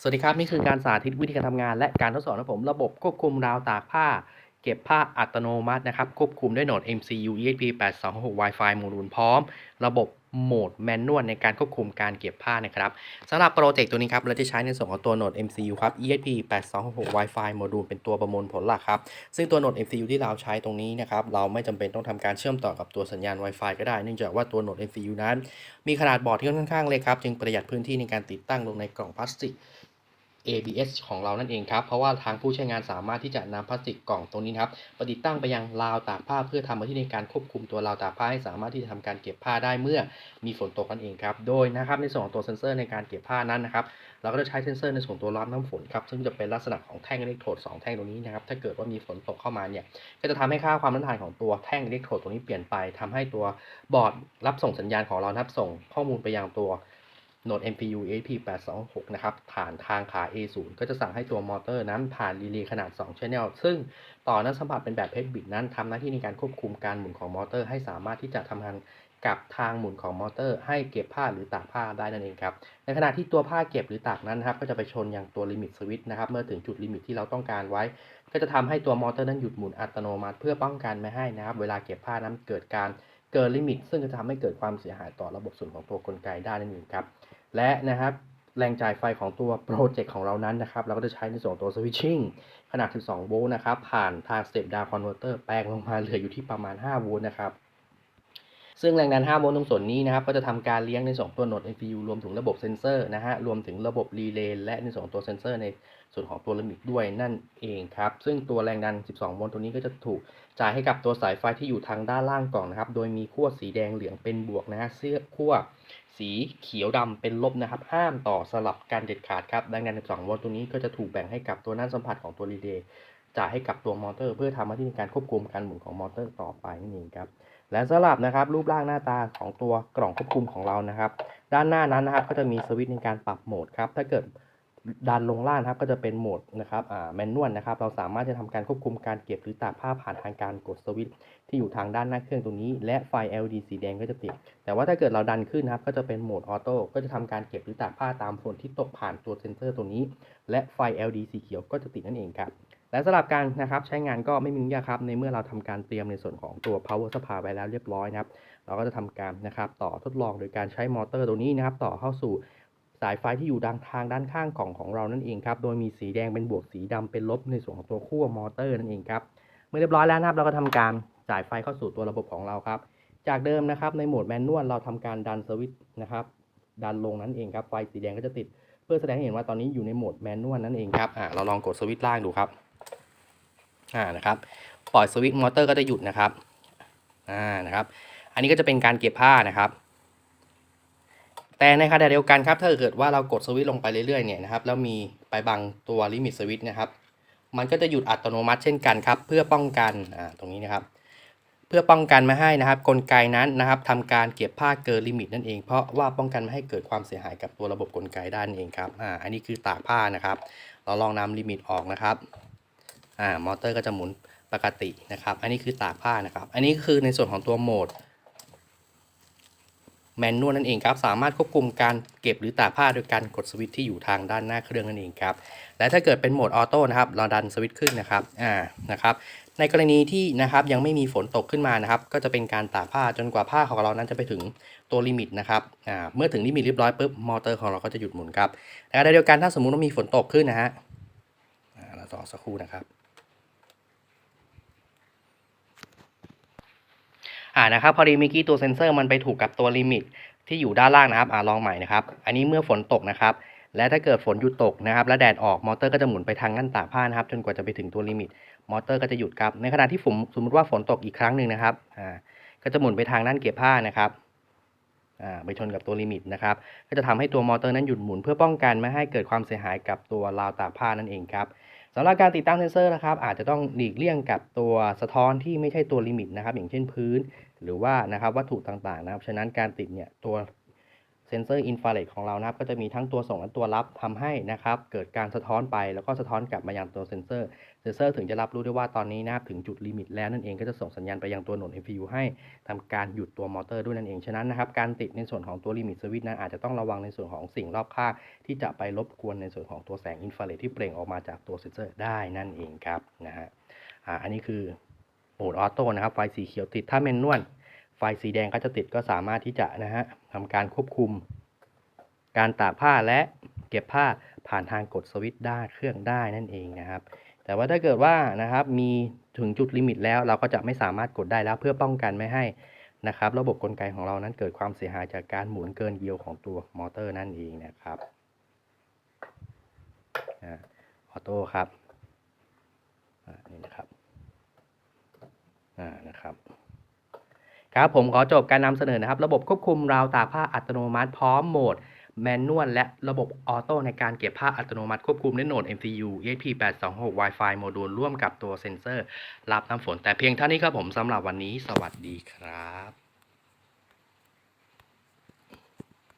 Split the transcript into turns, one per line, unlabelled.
สวัสดีครับ นี่คือการสาธิตวิธีการทำงาน และการทดสอบนะผม ระบบควบคุมราวตากผ้า เก็บผ้าอัตโนมัตินะครับ ควบคุมด้วยโหนด MCU ESP 8 2 6 Wi-Fi โมดูลพร้อม ระบบโหมดแมนนวลในการควบคุมการเก็บผ้านะครับสำหรับโปรเจกต์ตัวนี้ครับ เราจะใช้ในส่วนของตัวโหนด MCU ครับ ESP 8 2 6 Wi-Fi โมดูลเป็นตัวประมวลผลหลักครับ ซึ่งตัวโหนด MCU ที่เราใช้ตรงนี้นะครับ เราไม่จำเป็นต้องทำการเชื่อมต่อกับตัวสัญญาณ Wi-Fi ก็ได้ เนื่องจากว่าตัวโหนด MCU นั้น มีขนาดบอร์ดที่ค่อนข้างเล็กครับ จึงประหยัดพื้นที่ในการติดตั้งลงในกล่องพลาสติก ABS ของเรานั่นเองครับ เพราะว่าทางผู้ใช้งานสามารถที่จะนำพลาสติกกล่องตรงนี้ครับประดิษฐ์ตั้งไปยังราวตากผ้าเพื่อทำหน้าที่ในการควบคุมตัวราวตากผ้าให้สามารถที่จะทำการเก็บผ้าได้เมื่อมีฝนตกนั่นเองครับ โดยนะครับในส่วนของตัวเซนเซอร์ในการเก็บผ้านั้นนะครับ เราก็จะใช้เซนเซอร์ในส่วนตัวรับน้ำฝนครับ ซึ่งจะเป็นลักษณะของแท่งอิเล็กโทรด2แท่งตรงนี้นะครับ ถ้าเกิดว่ามีฝนตกเข้ามาเนี่ย ก็จะทำให้ค่าความต้านทานของตัวแท่งอิเล็กโทรดตรงนี้เปลี่ยนไปทำให้ตัวบอร์ดรับส่งสัญญาณของเรานับส่งข้อมูลไปยังตัว โหนด MPU ASP826 นะครับ ผ่านทางขา A0 ก็จะสั่งให้ตัวมอเตอร์นั้นผ่านรีเลย์ขนาด 2 Channel ซึ่งต่อนั้นสัมผัสเป็นแบบเพชรบิดนั้นทำหน้าที่ในการควบคุมการหมุนของมอเตอร์ให้สามารถที่จะทำงานกับทางหมุนของมอเตอร์ ให้เก็บผ้าหรือตากผ้าได้นั่นเองครับ ในขณะที่ตัวผ้าเก็บหรือตากนั้นนะครับก็จะไปชนอย่างตัวลิมิตสวิตช์นะครับ เมื่อถึงจุดลิมิตที่เราต้องการไว้ ก็จะทำให้ตัวมอเตอร์นั้นหยุดหมุนอัตโนมัติ เพื่อป้องกันไม่ให้นะครับเวลาเก็บผ้านั้นเกิดการเกินลิมิต ซึ่งจะทำให้เกิดความเสียหายต่อระบบส่วนของตัวกลไกได้นั่นเองครับ และนะครับแรงจ่ายไฟของตัวโปรเจกต์ของเรานั้นนะครับ เราก็จะใช้ในส่วนตัวสวิตชิ่งขนาด 12 โวลต์นะครับ ผ่านทางสเตปดาวคอนเวอร์เตอร์แปลงลงมาเหลืออยู่ที่ประมาณ 5 โวลต์นะครับ ซึ่งแรงดัน5โวลต์ตรงส่วนนี้นะครับก็จะทำการเลี้ยงในส่วนของตัวโหนด NPU รวมถึงระบบเซนเซอร์นะฮะรวมถึงระบบรีเลย์และในส่วนของตัวเซนเซอร์ในส่วนของตัวลิมิตด้วยนั่นเองครับ ซึ่งตัวแรงดัน 12 โวลต์ตัวนี้ก็จะถูกจ่ายให้กับตัวสายไฟที่อยู่ทางด้านล่างกล่องนะครับ โดยมีขั้วสีแดงเหลืองเป็นบวกนะฮะเสื้อขั้วสีเขียวดำเป็นลบนะครับ ห้ามต่อสลับกันเด็ดขาดครับแรงดัน12 โวลต์ตัวนี้ก็จะถูกแบ่งให้กับตัวน่านสัมผัสของตัวรีเลย์จ่ายให้กับตัวมอเตอร์ เพื่อทำหน้าที่ในการควบคุมการหมุนของมอเตอร์ต่อไปนั่นเองครับ และสำหรับนะครับรูปร่างหน้าตาของตัวกล่องควบคุมของเรานะครับ ด้านหน้านั้นนะครับก็จะมีสวิตช์ในการปรับโหมดครับถ้าเกิดดันลงล่างครับก็จะเป็นโหมดนะครับอ่าแมนนวลนะครับ เราสามารถจะทำการควบคุมการเก็บหรือตากผ้าผ่านทางการกดสวิตช์ที่อยู่ทางด้านหน้าเครื่องตรงนี้ และไฟ LED สีแดงก็จะติด แต่ว่าถ้าเกิดเราดันขึ้นนะครับก็จะเป็นโหมดออโต้ก็จะทำการเก็บหรือตากผ้าตามฝนที่ตกผ่านตัวเซนเซอร์ตัวนี้ และไฟ LED สีเขียวก็จะติดนั่นเองครับ และสำหรับการนะครับใช้งานก็ไม่มียุ่งยากครับในเมื่อเราทำการเตรียมในส่วนของตัว power supply ไว้แล้วเรียบร้อยนะครับ เราก็จะทำการนะครับต่อทดลองโดยการใช้มอเตอร์ตัวนี้นะครับ ต่อเข้าสู่สายไฟที่อยู่ด้านทางด้านข้างกล่องของเรานั่นเองครับ โดยมีสีแดงเป็นบวกสีดำเป็นลบในส่วนของตัวขั้วมอเตอร์นั่นเองครับ เมื่อเรียบร้อยแล้วนะครับเราก็ทำการจ่ายไฟเข้าสู่ตัวระบบของเราครับ จากเดิมนะครับในโหมดแมนนวลเราทำการดันสวิตช์นะครับ ดันลงนั่นเองครับไฟสีแดงก็จะติด เพื่อแสดงให้เห็นว่าตอนนี้อยู่ในโหมดแมนนวลนั่นเองครับอ่าเราลองกดสวิตช์ล่างดูครับ อ่านะครับปล่อยสวิตช์มอเตอร์ก็จะหยุดนะครับอ่านะครับ อันนี้ก็จะเป็นการเก็บผ้านะครับ แต่ในขณะเดียวกันครับถ้าเกิดว่าเรากดสวิตช์ลงไปเรื่อยๆเนี่ยนะครับแล้วมีไปบังตัวลิมิตสวิตช์นะครับ มันก็จะหยุดอัตโนมัติเช่นกันครับ เพื่อป้องกันอ่าตรงนี้นะครับ เพื่อป้องกันไม่ให้นะครับ กลไกนั้นนะครับทำการเก็บผ้าเกินลิมิตนั่นเอง เพราะว่าป้องกันไม่ให้เกิดความเสียหายกับตัวระบบกลไกด้านเองครับอ่าอันนี้คือตากผ้านะครับ เราลองนำลิมิตออกนะครับ อ่ามอเตอร์ก็จะหมุนปกตินะครับ อันนี้คือตากผ้านะครับ อันนี้คือในส่วนของตัวโหมดแมนนวลนั่นเองครับ สามารถควบคุมการเก็บหรือตากผ้าโดยการกดสวิตช์ที่อยู่ทางด้านหน้าเครื่องนั่นเองครับ และถ้าเกิดเป็นโหมดออโต้นะครับ เราดันสวิตช์ขึ้นนะครับ อ่า นะครับ ในกรณีที่นะครับยังไม่มีฝนตกขึ้นมานะครับ ก็จะเป็นการตากผ้าจนกว่าผ้าของเรานั้นจะไปถึงตัวลิมิตนะครับ อ่า เมื่อถึงลิมิตเรียบร้อยปุ๊บมอเตอร์ของเราก็จะหยุดหมุนครับในขณะเดียวกันถ้าสมมุติว่ามีฝนตกขึ้นนะฮะ อ่า เราต่อสักครู่นะครับ อ่านะครับพอดีเมื่อกี้ตัวเซ็นเซอร์มันไปถูกกับตัวลิมิตที่อยู่ด้านล่างนะครับอ่าลองใหม่นะครับ อันนี้เมื่อฝนตกนะครับ และถ้าเกิดฝนหยุดตกนะครับ และแดดออกมอเตอร์ก็จะหมุนไปทางนั่นตากผ้านะครับ จนกว่าจะไปถึงตัวลิมิต มอเตอร์ก็จะหยุดครับ ในขณะที่ฝนสมมติว่าฝนตกอีกครั้งหนึ่งนะครับอ่าก็จะหมุนไปทางนั่นเก็บผ้านะครับอ่าไปชนกับตัวลิมิตนะครับ ก็จะทำให้ตัวมอเตอร์นั้นหยุดหมุนเพื่อป้องกันไม่ให้เกิดความเสียหายกับตัวราวตากผ้านั่นเองครับสำหรับการติดตั้งเซนเซอร์นะครับอาจจะต้องหลีกเลี่ยงกับตัวสะท้อนที่ไม่ใช่ตัวลิมิตนะครับ อย่างเช่นพื้น หรือว่านะครับวัตถุต่างๆนะครับ ฉะนั้นการติดเนี่ยตัวเซนเซอร์อินฟราเรดของเรานะครับก็จะมีทั้งตัวส่งและตัวรับทำให้นะครับเกิดการสะท้อนไปแล้วก็สะท้อนกลับมายังตัวเซนเซอร์เซนเซอร์ถึงจะรับรู้ได้ว่าตอนนี้นะครับถึงจุดลิมิตแล้วนั่นเองก็จะส่งสัญญาณไปยังตัวหนด MPU ให้ทำการหยุดตัวมอเตอร์ด้วยนั่นเองฉะนั้นนะครับการติดในส่วนของตัวลิมิตสวิตช์นั้นอาจจะต้องระวังในส่วนของสิ่งรอบข้างที่จะไปรบกวนในส่วนของตัวแสงอินฟราเรดที่เปล่งออกมาจากตัวเซนเซอร์ได้นั่นเองครับนะฮะอันนี้คือ โหมดออโต้นะครับ ไฟสีเขียวติด ถ้าเมนนวลไฟสีแดงก็จะติดก็สามารถที่จะนะฮะทำการควบคุม การตากผ้าและเก็บผ้าผ่านทางกดสวิตช์ได้เครื่องได้นั่นเองนะครับ แต่ว่าถ้าเกิดว่านะครับมีถึงจุดลิมิตแล้วเราก็จะไม่สามารถกดได้แล้วเพื่อป้องกันไม่ให้นะครับ ระบบกลไกของเรานั้นเกิดความเสียหายจากการหมุนเกินเยียวของตัวมอเตอร์นั่นเองนะครับออโต้ครับนี่นะครับ นะครับครับผมขอจบการนำเสนอนะครับ ระบบควบคุมราวตากผ้าอัตโนมัติพร้อมโหมดแมนนวลและระบบออโต้ในการเก็บผ้าอัตโนมัติควบคุมด้วยโหนด MCU ESP826 Wi-Fi โมดูลร่วมกับตัวเซ็นเซอร์ รับน้ำฝน แต่เพียงเท่านี้ครับผมสำหรับวันนี้ สวัสดีครับ